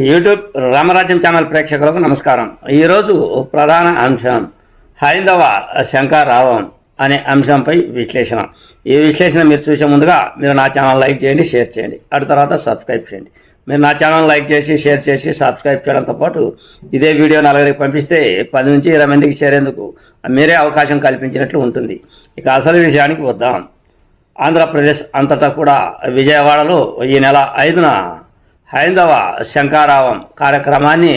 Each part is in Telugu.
యూట్యూబ్ రామరాజ్యం ఛానల్ ప్రేక్షకులకు నమస్కారం. ఈరోజు ప్రధాన అంశం హైందవ శంకరావం అనే అంశంపై విశ్లేషణ. ఈ విశ్లేషణ మీరు చూసే ముందుగా మీరు నా ఛానల్ లైక్ చేయండి షేర్ చేయండి. అటు తర్వాత సబ్స్క్రైబ్ చేయండి. మీరు నా ఛానల్ లైక్ చేసి షేర్ చేసి సబ్స్క్రైబ్ చేయడంతో పాటు ఇదే వీడియో నలుగురికి పంపిస్తే పది నుంచి ఇరవై మందికి చేరేందుకు మీరే అవకాశం కల్పించినట్లు ఉంటుంది. ఇక అసలు విషయానికి వద్దాం. ఆంధ్రప్రదేశ్ అంతటా కూడా విజయవాడలో ఈ నెల ఐదున హైందవ శంకారావం కార్యక్రమాన్ని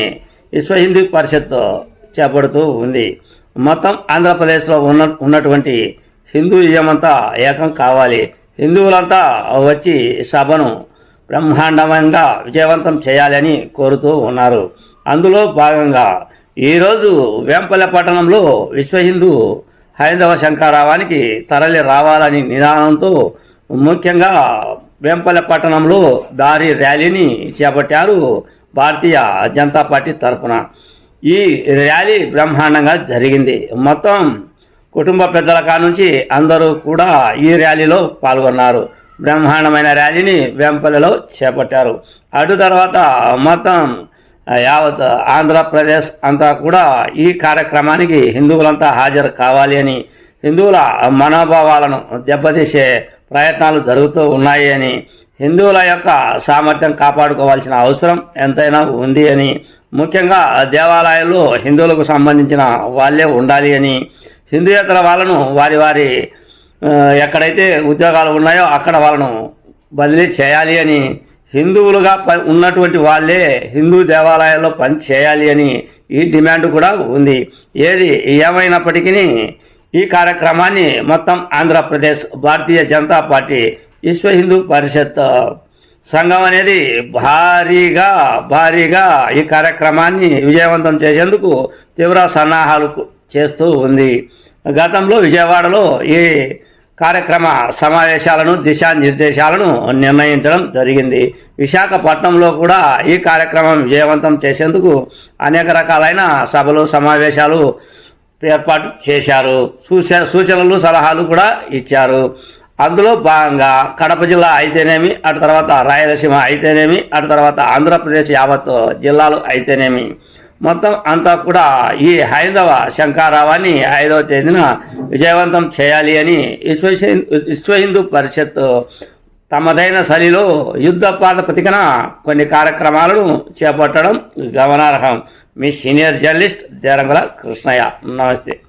విశ్వ హిందూ పరిషత్ చేపడుతూ ఉంది. మొత్తం ఆంధ్రప్రదేశ్లో ఉన్న ఉన్నటువంటి హిందూయిజమంతా ఏకం కావాలి. హిందువులంతా వచ్చి సభను బ్రహ్మాండమంగా విజయవంతం చేయాలని కోరుతూ ఉన్నారు. అందులో భాగంగా ఈరోజు వేంపల్లె పట్టణంలో విశ్వ హిందూ హైందవ శంకారావానికి తరలి రావాలని నిదానంతో ముఖ్యంగా వేంపల్లె పట్టణంలో దారి ర్యాలీని చేపట్టారు భారతీయ జనతా పార్టీ తరఫున ఈ ర్యాలీ బ్రహ్మాండంగా జరిగింది. మొత్తం కుటుంబ పెద్దల కానుంచి అందరూ కూడా ఈ ర్యాలీలో పాల్గొన్నారు. బ్రహ్మాండమైన ర్యాలీని వేంపల్లెలో చేపట్టారు. అటు తర్వాత మొత్తం యావత్ ఆంధ్రప్రదేశ్ అంతా కూడా ఈ కార్యక్రమానికి హిందువులంతా హాజరు కావాలి అని హిందువుల మనోభావాలను దెబ్బతీసే ప్రయత్నాలు జరుగుతూ ఉన్నాయి అని హిందువుల యొక్క సామర్థ్యం కాపాడుకోవాల్సిన అవసరం ఎంతైనా ఉంది అని ముఖ్యంగా దేవాలయాల్లో హిందువులకు సంబంధించిన వాళ్ళే ఉండాలి అని హిందూయేతర వాళ్ళను వారి వారి ఎక్కడైతే ఉద్యోగాలు ఉన్నాయో అక్కడ వాళ్ళను బదిలీ చేయాలి అని హిందువులుగా ఉన్నటువంటి వాళ్ళే హిందూ దేవాలయాల్లో పని చేయాలి అని ఈ డిమాండ్ కూడా ఉంది. ఏది ఏమైనప్పటికీ ఈ కార్యక్రమాన్ని మొత్తం ఆంధ్రప్రదేశ్ భారతీయ జనతా పార్టీ విశ్వ హిందూ పరిషత్ సంఘం అనేది భారీగా భారీగా ఈ కార్యక్రమాన్ని విజయవంతం చేసేందుకు తీవ్ర సన్నాహాలు చేస్తూ ఉంది. గతంలో విజయవాడలో ఈ కార్యక్రమ సమావేశాలను దిశానిర్దేశాలను నిర్ణయించడం జరిగింది. విశాఖపట్నంలో కూడా ఈ కార్యక్రమం విజయవంతం చేసేందుకు అనేక రకాలైన సభలు సమావేశాలు ఏర్పాటు చేశారు. సూచ సూచనలు సలహాలు కూడా ఇచ్చారు. అందులో భాగంగా కడప జిల్లా అయితేనేమి అటు తర్వాత రాయలసీమ అయితేనేమి అటు తర్వాత ఆంధ్రప్రదేశ్ యావత్ జిల్లాలు అయితేనేమి. మొత్తం అంతా కూడా ఈ హైందవ శంకారావాన్ని ఐదవ తేదీన విజయవంతం చేయాలి అని విశ్వ విశ్వ హిందూ పరిషత్ తమదైన శైలిలో యుద్ధ ప్రాతిపదికన కొన్ని కార్యక్రమాలను చేపట్టడం గమనార్హం. మీ సీనియర్ జర్నలిస్ట్ దేరంగుల కృష్ణయ్య. నమస్తే.